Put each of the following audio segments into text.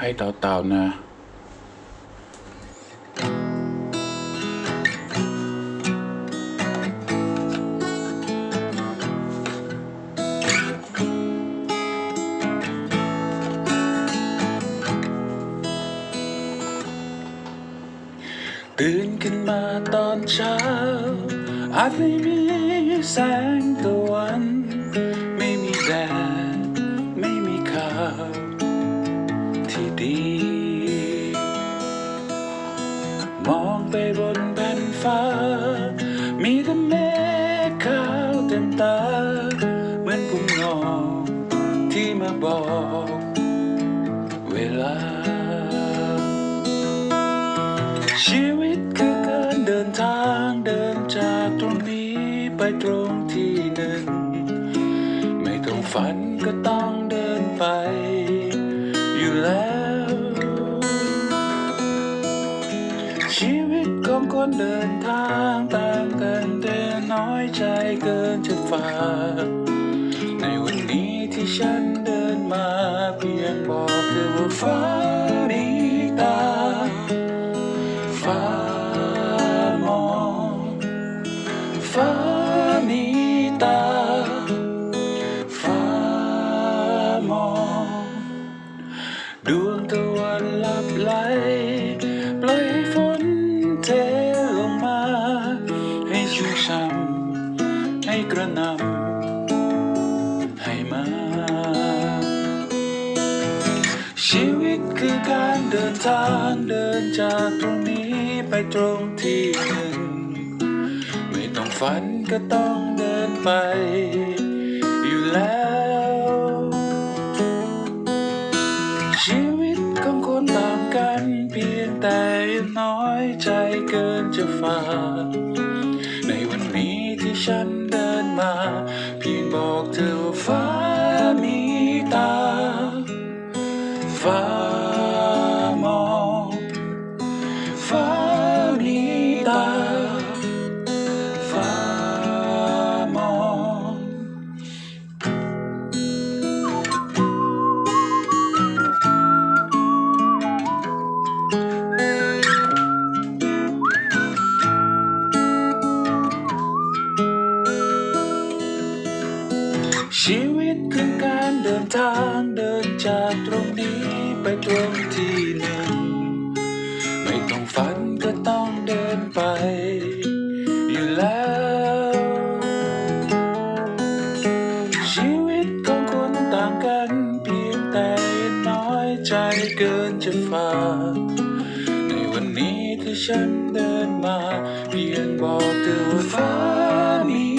ให้เต่าๆนะตื่นขึ้นมาตอนเช้าอาจไม่มีแสงตะวั มองไปบนแผ่นฟ้า มีแต่เมฆขาวเต็มตา เหมือนพุ่งนอกที่มาบอก เวลา ชีวิตคือการเดินทางเดินจากตรงนี้ไปตรงที่หนึ่ง ไม่ต้องฝันก็ต้องเดินไป อยู่แล้ว องคนเดินทางต่างกันแต่น้อยใจเกินจะฝากในวันนี้ที่ฉันเดินมาเพียงบอกเธอว่าฟ้ามีตา ฟ้ามอง ฟ้ามีตา กระนำให้มา ชีวิตคือการเดินทางเดินจากตรงนี้ไปตรงที่หนึ่ง ไม่ต้องฝันก็ต้องเดินไปอยู่แล้วชีวิตของคนต่างกันเพียงแต่น้อยใจเกินจะฝา บอกเธอว่าฟ้ามีตาฟ้า นทางเดินจากตรงนี้ไปตรงที่หนึ่ง ไม่ต้องฝันก็ต้องเดินไป อยู่แล้ว ชีวิตของคนต่างกันเพียงแต่น้อยใจเกินจะฝากในวันนี้ที่ฉันเดินมา เพียงบอกเธอว่าฟ้ามี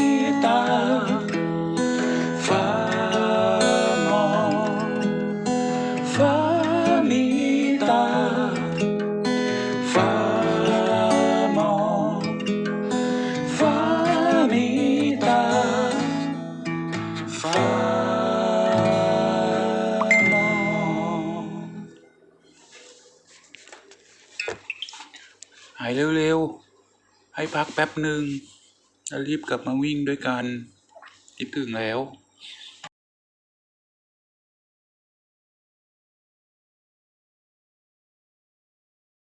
หายเร็วๆ ให้พักแป๊บหนึ่งแล้วรีบกลับมาวิ่งด้วยกันคิดถึงแล้ว